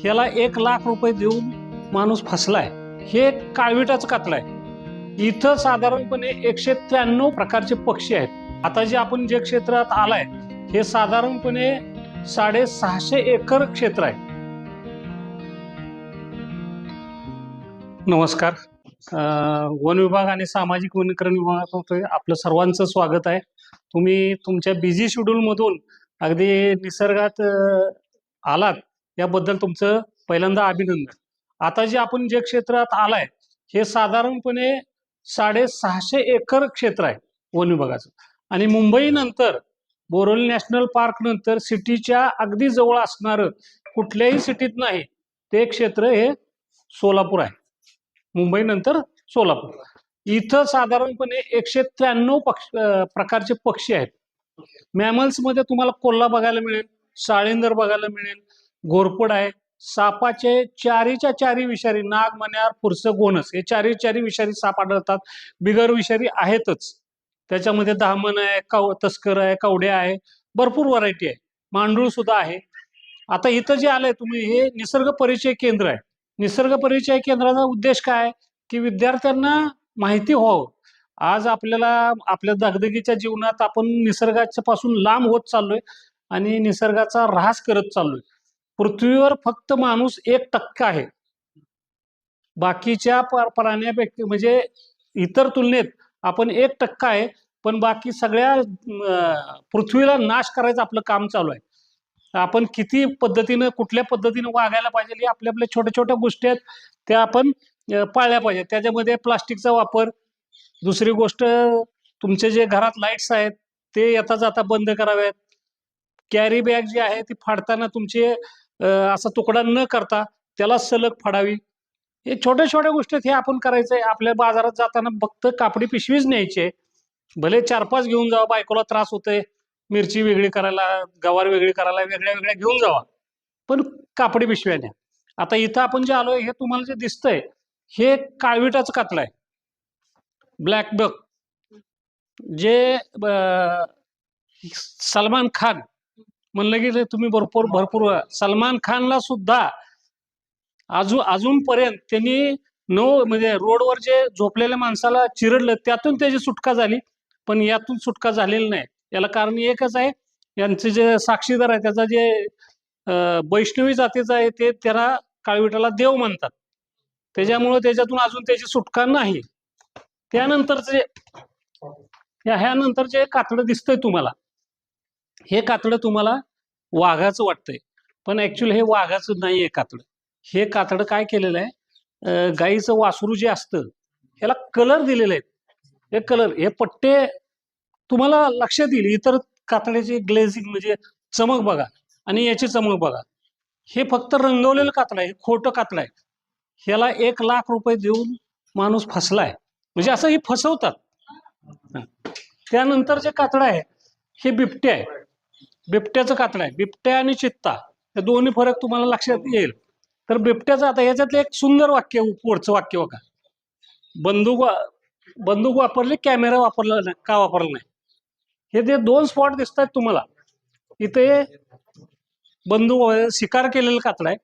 ह्याला एक लाख रुपये देऊन माणूस फसलाय. हे काळविटाचं कातलं आहे इथं साधारणपणे एकशे त्र्याण्णव प्रकारचे पक्षी आहेत. आता जे आपण जे क्षेत्रात आलाय हे साधारणपणे साडेसहाशे एकर क्षेत्र आहे. नमस्कार. वन विभाग आणि सामाजिक वनीकरण विभागात आपलं सर्वांचं स्वागत आहे. तुम्ही तुमच्या बिझी शेड्यूलमधून अगदी निसर्गात आलात. याबद्दल तुमचं पहिल्यांदा अभिनंदन. आता जे आपण जे क्षेत्रात आलाय हे साधारणपणे साडेसहाशे एकर क्षेत्र आहे वन विभागाचं. आणि मुंबई नंतर बोरोली नॅशनल पार्क नंतर सिटीच्या अगदी जवळ असणारं कुठल्याही सिटीत नाही ते क्षेत्र हे सोलापूर आहे. मुंबई नंतर सोलापूर. इथं साधारणपणे एकशे त्र्याण्णव पक्ष प्रकारचे पक्षी आहेत. मॅमल्समध्ये तुम्हाला कोल्हा बघायला मिळेल साळेंदर बघायला मिळेल घोरपड आहे. सापाचे चारीच्या चारी विषारी नाग मण्यार पुरस गोनस हे चारी चारी विषारी साप आढळतात. बिगर विषारी आहेतच. त्याच्यामध्ये दामन आहे काव तस्कर आहे कवड्या आहे भरपूर व्हरायटी आहे. मांडूळ सुद्धा आहे. आता इथं जे आलंय तुम्ही हे निसर्ग परिचय केंद्र आहे. निसर्ग परिचय केंद्राचा उद्देश काय आहे? की विद्यार्थ्यांना माहिती व्हावं. आज आपल्याला आपल्या दगदगीच्या जीवनात आपण निसर्गाच्या पासून लांब होत चाललोय आणि निसर्गाचा ऱ्हास करत चाललोय. पृथ्वीवर फक्त माणूस एक टक्का आहे. बाकीच्या प- प्राण्यापैकी म्हणजे इतर तुलनेत आपण एक टक्का आहे पण बाकी सगळ्या पृथ्वीला नाश करायचं आपलं काम चालू आहे. आपण किती पद्धतीनं कुठल्या पद्धतीनं वागायला पाहिजे हे आपल्या आपल्या छोट्या छोट्या गोष्टी आहेत त्या आपण पाळल्या पाहिजेत. त्याच्यामध्ये प्लास्टिकचा वापर. दुसरी गोष्ट तुमचे जे घरात लाईट्स आहेत ते येता जाता बंद कराव्यात. कॅरी बॅग जी आहे ती फाडताना तुमचे असा तुकडा न करता त्याला सलग फाडावी. हे छोट्या छोट्या गोष्टी हे आपण करायचं आहे आपल्या बाजारात जाताना फक्त कापडी पिशवीच न्यायचे भले चार पाच घेऊन जावा बायकोला त्रास होतोय मिरची वेगळी करायला गवार वेगळी करायला वेगळ्या वेगळ्या घेऊन जावा. पण कापडी पिशव्या न्या. आता इथं आपण जे आलोय हे तुम्हाला जे दिसतंय हे काळविटाचं कातलं आहे. ब्लॅक बक जे सलमान खान म्हणलं की तुम्ही भरपूर भरपूर सलमान खानला सुद्धा अजून अजूनपर्यंत त्यांनी नो म्हणजे रोडवर जे झोपलेल्या माणसाला चिरडलं त्यातून त्याची सुटका झाली. पण यातून सुटका झालेली नाही. याला कारण एकच आहे यांचे जे साक्षीदार आहे त्याचा जे वैष्णवी जातीचा आहे ते त्याला काळविटाला देव म्हणतात. त्याच्यामुळे त्याच्यातून अजून त्याची सुटका नाही. त्यानंतरचे ह्या ह्यानंतर जे कातडं दिसतंय तुम्हाला. हे कातडं तुम्हाला वाघाचं वाटतंय. पण ऍक्च्युअली हे वाघाचं नाही आहे कातडं. हे कातडं काय केलेलं आहे? गाईचं वासरू जे असतं ह्याला कलर दिलेले आहेत. हे कलर हे पट्टे तुम्हाला लक्षात येईल इतर कातड्याचे ग्लेझिंग म्हणजे चमक बघा आणि याची चमक बघा. हे फक्त रंगवलेलं कातडं आहे हे खोटं कातडं आहे. ह्याला एक लाख रुपये देऊन माणूस फसलाय. म्हणजे असं हे फसवतात. त्यानंतर जे कातडं आहे हे बिबटे आहे. बिबट्याचं कातडं आहे. बिबट्या आणि चित्ता हे दोन्ही फरक तुम्हाला लक्षात येईल. तर बिबट्याचं आता याच्यातलं एक सुंदर वाक्य पुढचं वाक्य बघा. बंदूक वा- बंदूक वापरली कॅमेरा वापरला नाही का वापरला नाही? हे जे दोन स्पॉट दिसत आहेत तुम्हाला इथे बंदूक वगैरे शिकार केलेलं कातडं आहे.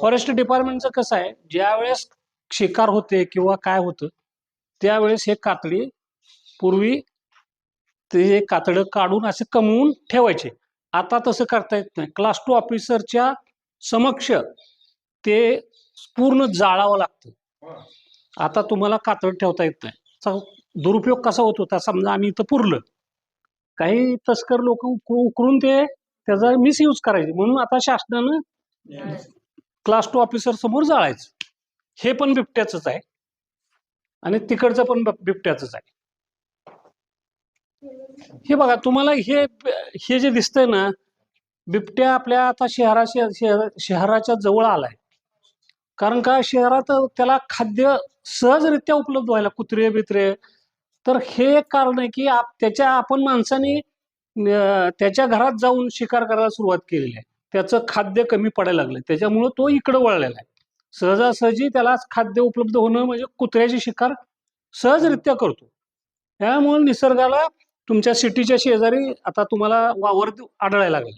फॉरेस्ट डिपार्टमेंटचं कसं आहे ज्या वेळेस शिकार होते किंवा काय होतं त्यावेळेस हे कातडी पूर्वी ते कातडं काढून असे कमवून ठेवायचे. आता तसं करता येत नाही. क्लास टू ऑफिसरच्या समक्ष ते पूर्ण जाळावं लागतं. आता तुम्हाला कातड ठेवता येत नाही. दुरुपयोग कसा होत होता? समजा आम्ही इथं पुरलं. काही तस्कर लोक उकरून ते त्याचा मिसयूज करायचे. म्हणून आता शासनानं क्लास टू ऑफिसर समोर जाळायचं. हे पण बिबट्याचंच आहे. आणि तिकडचं पण बिबट्याचंच आहे. हे बघा तुम्हाला हे हे जे दिसतंय ना बिबट्या आपल्या आता शहरा शहर शहराच्या जवळ आलाय. कारण का? शहरात त्याला खाद्य सहजरित्या उपलब्ध व्हायला कुत्रे बित्रे. तर हे एक कारण आहे की आप- त्याच्या आपण माणसाने त्याच्या घरात जाऊन शिकार करायला सुरुवात केलेली आहे. त्याचं खाद्य कमी पडायला लागलं त्याच्यामुळं तो इकडं वळलेला आहे. सहजासहजी त्याला खाद्य उपलब्ध होणं म्हणजे कुत्र्याची शिकार सहजरित्या करतो. त्यामुळे निसर्गाला तुमच्या सिटीच्या शेजारी आता तुम्हाला वावर आढळायला लागेल.